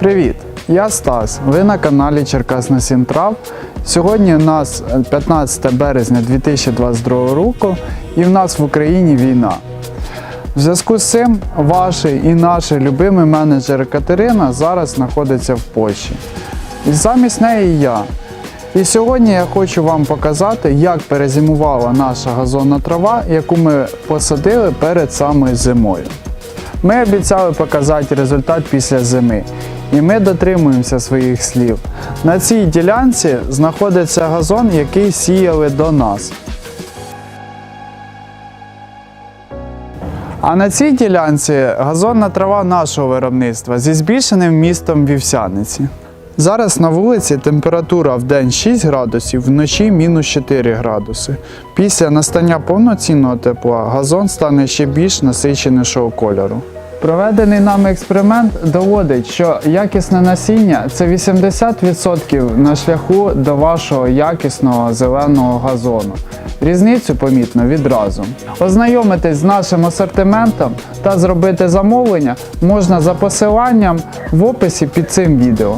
Привіт! Я Стас. Ви на каналі Черкас на 7 трав. Сьогодні у нас е, 15 березня 2022 року і в нас в Україні війна. В зв'язку з цим ваш і наш любимий менеджер Катерина зараз знаходиться в Польщі. І замість неї я. І сьогодні я хочу вам показати, як перезимувала наша газонна трава, яку ми посадили перед самою зимою. Ми обіцяли показати результат після зими, і ми дотримуємося своїх слів. На цій ділянці знаходиться газон, який сіяли до нас. А на цій ділянці газонна трава нашого виробництва зі збільшеним містом вівсяниці. Зараз на вулиці температура в день 6 градусів, вночі мінус 4 градуси. Після настання повноцінного тепла газон стане ще більш насиченішого кольору. Проведений нами експеримент доводить, що якісне насіння це 80% на шляху до вашого якісного зеленого газону. Різницю помітно відразу. Ознайомитись з нашим асортиментом та зробити замовлення можна за посиланням в описі під цим відео.